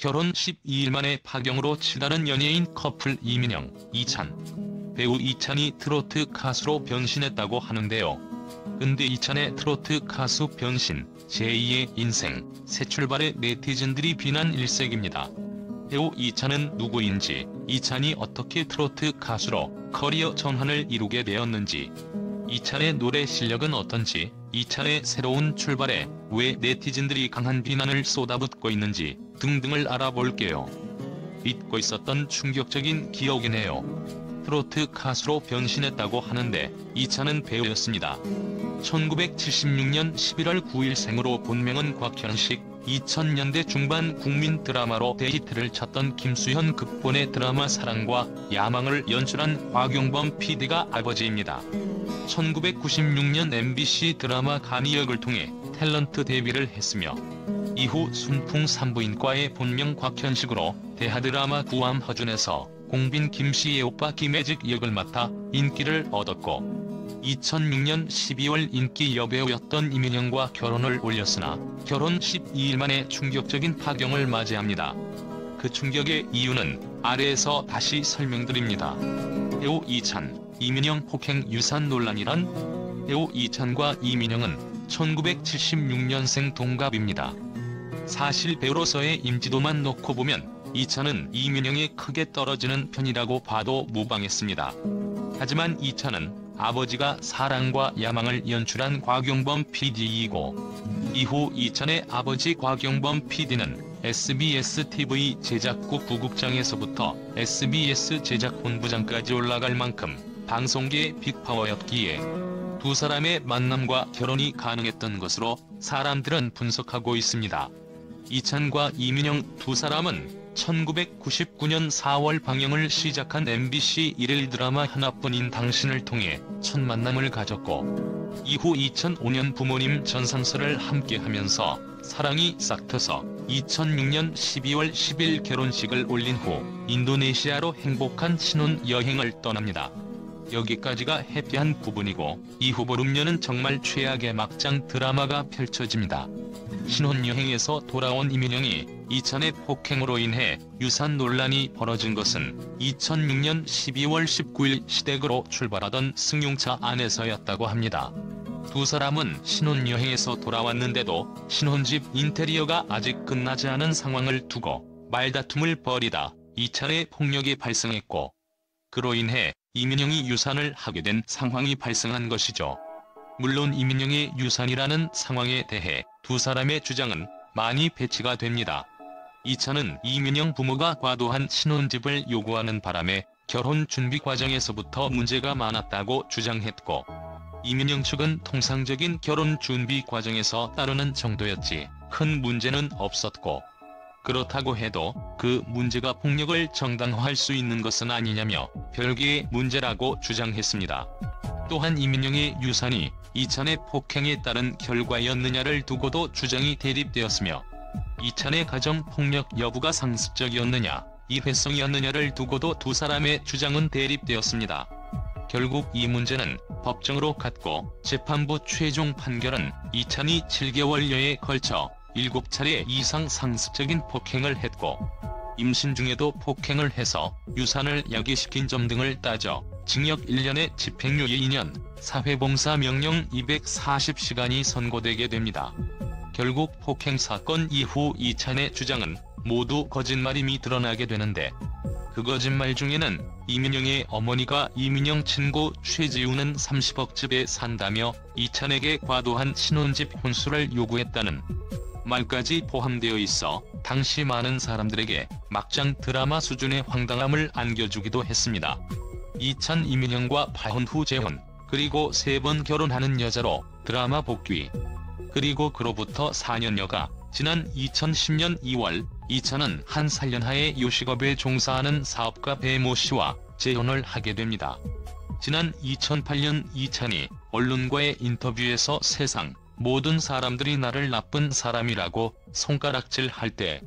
결혼 12일 만에 파경으로 치달은 연예인 커플 이민영, 이찬. 배우 이찬이 트로트 가수로 변신했다고 하는데요. 근데 이찬의 트로트 가수 변신, 제2의 인생, 새 출발에 네티즌들이 비난 일색입니다. 배우 이찬은 누구인지, 이찬이 어떻게 트로트 가수로 커리어 전환을 이루게 되었는지, 이찬의 노래 실력은 어떤지, 이찬의 새로운 출발에 왜 네티즌들이 강한 비난을 쏟아붓고 있는지 등등을 알아볼게요. 잊고 있었던 충격적인 기억이네요. 트로트 가수로 변신했다고 하는데 이찬은 배우였습니다. 1976년 11월 9일 생으로 본명은 곽현식, 2000년대 중반 국민 드라마로 데이트를 쳤던 김수현 극본의 드라마 사랑과 야망을 연출한 곽용범 PD가 아버지입니다. 1996년 MBC 드라마 간이역을 통해 탤런트 데뷔를 했으며 이후 순풍 산부인과의 본명 곽현식으로 대하드라마 구암 허준에서 공빈 김씨의 오빠 김혜직 역을 맡아 인기를 얻었고 2006년 12월 인기 여배우였던 이민영과 결혼을 올렸으나 결혼 12일 만에 충격적인 파경을 맞이합니다. 그 충격의 이유는 아래에서 다시 설명드립니다. 배우 이찬, 이민영 폭행 유산 논란이란 배우 이찬과 이민영은 1976년생 동갑입니다. 사실 배우로서의 인지도만 놓고 보면 이찬은 이민영이 크게 떨어지는 편이라고 봐도 무방했습니다. 하지만 이찬은 아버지가 사랑과 야망을 연출한 곽용범 PD이고 이후 이찬의 아버지 곽용범 PD는 SBS TV 제작국 부국장에서부터 SBS 제작본부장까지 올라갈 만큼 방송계의 빅파워였기에 두 사람의 만남과 결혼이 가능했던 것으로 사람들은 분석하고 있습니다. 이찬과 이민영 두 사람은 1999년 4월 방영을 시작한 MBC 일일 드라마 하나뿐인 당신을 통해 첫 만남을 가졌고 이후 2005년 부모님 전상설을 함께하면서 사랑이 싹트서 2006년 12월 10일 결혼식을 올린 후 인도네시아로 행복한 신혼 여행을 떠납니다. 여기까지가 해피한 부분이고 이후 보름년은 정말 최악의 막장 드라마가 펼쳐집니다. 신혼여행에서 돌아온 이민영이 이찬의 폭행으로 인해 유산 논란이 벌어진 것은 2006년 12월 19일 시댁으로 출발하던 승용차 안에서였다고 합니다. 두 사람은 신혼여행에서 돌아왔는데도 신혼집 인테리어가 아직 끝나지 않은 상황을 두고 말다툼을 벌이다 이찬의 폭력이 발생했고 그로 인해 이민영이 유산을 하게 된 상황이 발생한 것이죠. 물론 이민영의 유산이라는 상황에 대해 두 사람의 주장은 많이 배치가 됩니다. 이차는 이민영 부모가 과도한 신혼집을 요구하는 바람에 결혼 준비 과정에서부터 문제가 많았다고 주장했고 이민영 측은 통상적인 결혼 준비 과정에서 따르는 정도였지 큰 문제는 없었고 그렇다고 해도 그 문제가 폭력을 정당화할 수 있는 것은 아니냐며 별개의 문제라고 주장했습니다. 또한 이민영의 유산이 이찬의 폭행에 따른 결과였느냐를 두고도 주장이 대립되었으며 이찬의 가정폭력 여부가 상습적이었느냐, 이회성이었느냐를 두고도 두 사람의 주장은 대립되었습니다. 결국 이 문제는 법정으로 갔고 재판부 최종 판결은 이찬이 7개월여에 걸쳐 7차례 이상 상습적인 폭행을 했고 임신 중에도 폭행을 해서 유산을 야기시킨 점 등을 따져 징역 1년에 집행유예 2년, 사회봉사 명령 240시간이 선고되게 됩니다. 결국 폭행 사건 이후 이찬의 주장은 모두 거짓말임이 드러나게 되는데 그 거짓말 중에는 이민영의 어머니가 이민영 친구 최지우는 30억 집에 산다며 이찬에게 과도한 신혼집 혼수를 요구했다는 말까지 포함되어 있어 당시 많은 사람들에게 막장 드라마 수준의 황당함을 안겨주기도 했습니다. 이찬 이민영과 파혼 후 재혼, 그리고 세 번 결혼하는 여자로 드라마 복귀. 그리고 그로부터 4년여가 지난 2010년 2월 이찬은 한 살년하의 요식업에 종사하는 사업가 배모 씨와 재혼을 하게 됩니다. 지난 2008년 이찬이 언론과의 인터뷰에서 세상 모든 사람들이 나를 나쁜 사람이라고 손가락질 할 때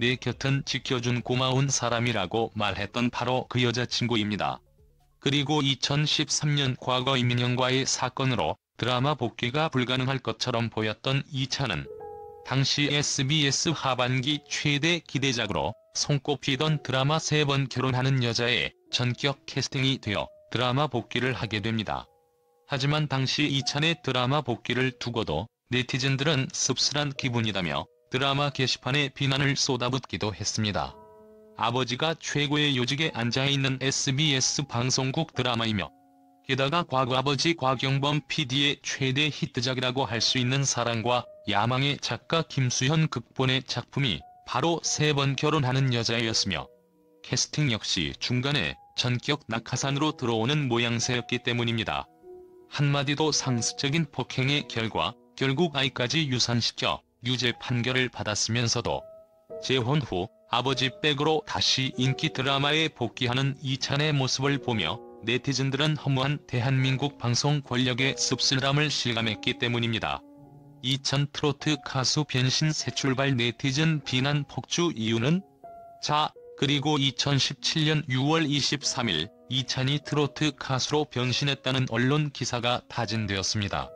내 곁은 지켜준 고마운 사람이라고 말했던 바로 그 여자친구입니다. 그리고 2013년 과거 이민영과의 사건으로 드라마 복귀가 불가능할 것처럼 보였던 이찬은 당시 SBS 하반기 최대 기대작으로 손꼽히던 드라마 세 번 결혼하는 여자의 전격 캐스팅이 되어 드라마 복귀를 하게 됩니다. 하지만 당시 이찬의 드라마 복귀를 두고도 네티즌들은 씁쓸한 기분이라며 드라마 게시판에 비난을 쏟아붓기도 했습니다. 아버지가 최고의 요직에 앉아있는 SBS 방송국 드라마이며 게다가 과거 아버지 곽영범 PD의 최대 히트작이라고 할 수 있는 사랑과 야망의 작가 김수현 극본의 작품이 바로 세 번 결혼하는 여자였으며 캐스팅 역시 중간에 전격 낙하산으로 들어오는 모양새였기 때문입니다. 한마디도 상습적인 폭행의 결과 결국 아이까지 유산시켜 유죄 판결을 받았으면서도 재혼 후 아버지 백으로 다시 인기 드라마에 복귀하는 이찬의 모습을 보며 네티즌들은 허무한 대한민국 방송 권력의 씁쓸함을 실감했기 때문입니다. 이찬 트로트 가수 변신 새 출발 네티즌 비난 폭주 이유는? 자, 그리고 2017년 6월 23일 이찬이 트로트 가수로 변신했다는 언론 기사가 타진되었습니다.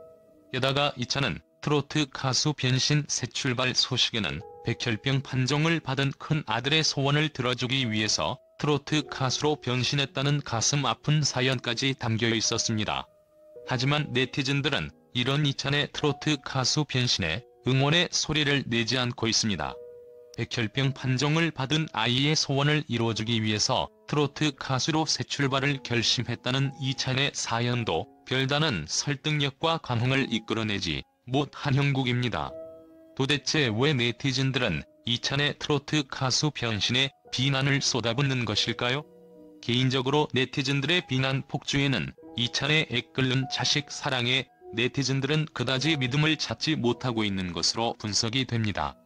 게다가 이찬은 트로트 가수 변신 새 출발 소식에는 백혈병 판정을 받은 큰 아들의 소원을 들어주기 위해서 트로트 가수로 변신했다는 가슴 아픈 사연까지 담겨 있었습니다. 하지만 네티즌들은 이런 이찬의 트로트 가수 변신에 응원의 소리를 내지 않고 있습니다. 백혈병 판정을 받은 아이의 소원을 이루어주기 위해서 트로트 가수로 새 출발을 결심했다는 이찬의 사연도 별다른 설득력과 감흥을 이끌어내지 못한 형국입니다. 도대체 왜 네티즌들은 이찬의 트로트 가수 변신에 비난을 쏟아붓는 것일까요? 개인적으로 네티즌들의 비난 폭주에는 이찬의 애끓는 자식 사랑에 네티즌들은 그다지 믿음을 찾지 못하고 있는 것으로 분석이 됩니다.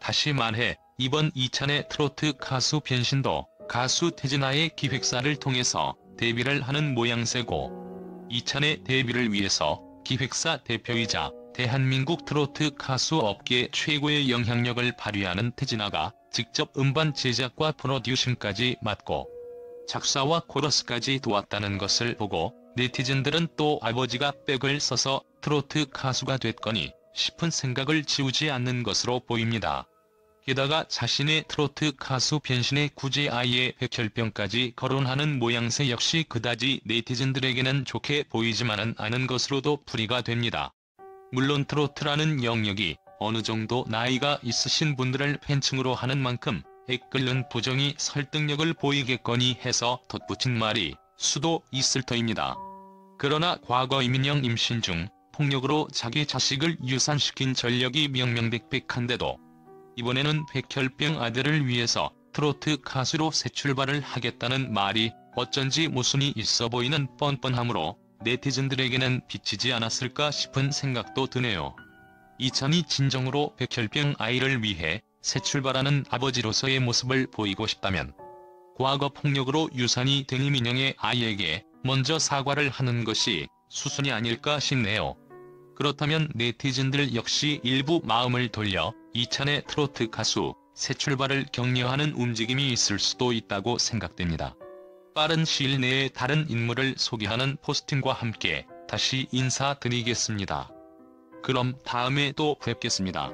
다시 말해 이번 이찬의 트로트 가수 변신도 가수 태진아의 기획사를 통해서 데뷔를 하는 모양새고 이찬의 데뷔를 위해서 기획사 대표이자 대한민국 트로트 가수 업계 최고의 영향력을 발휘하는 태진아가 직접 음반 제작과 프로듀싱까지 맡고 작사와 코러스까지 도왔다는 것을 보고 네티즌들은 또 아버지가 백을 써서 트로트 가수가 됐거니 싶은 생각을 지우지 않는 것으로 보입니다. 게다가 자신의 트로트 가수 변신에 굳이 아이의 백혈병까지 거론하는 모양새 역시 그다지 네티즌들에게는 좋게 보이지만은 않은 것으로도 풀이가 됩니다. 물론 트로트라는 영역이 어느 정도 나이가 있으신 분들을 팬층으로 하는 만큼 애끓는 부정이 설득력을 보이겠거니 해서 덧붙인 말이 수도 있을 터입니다. 그러나 과거 이민영 임신 중 폭력으로 자기 자식을 유산시킨 전력이 명명백백한데도 이번에는 백혈병 아들을 위해서 트로트 가수로 새 출발을 하겠다는 말이 어쩐지 모순이 있어 보이는 뻔뻔함으로 네티즌들에게는 비치지 않았을까 싶은 생각도 드네요. 이찬이 진정으로 백혈병 아이를 위해 새 출발하는 아버지로서의 모습을 보이고 싶다면 과거 폭력으로 유산이 된 이민영의 아이에게 먼저 사과를 하는 것이 수순이 아닐까 싶네요. 그렇다면 네티즌들 역시 일부 마음을 돌려 이찬의 트로트 가수 새 출발을 격려하는 움직임이 있을 수도 있다고 생각됩니다. 빠른 시일 내에 다른 인물을 소개하는 포스팅과 함께 다시 인사드리겠습니다. 그럼 다음에 또 뵙겠습니다.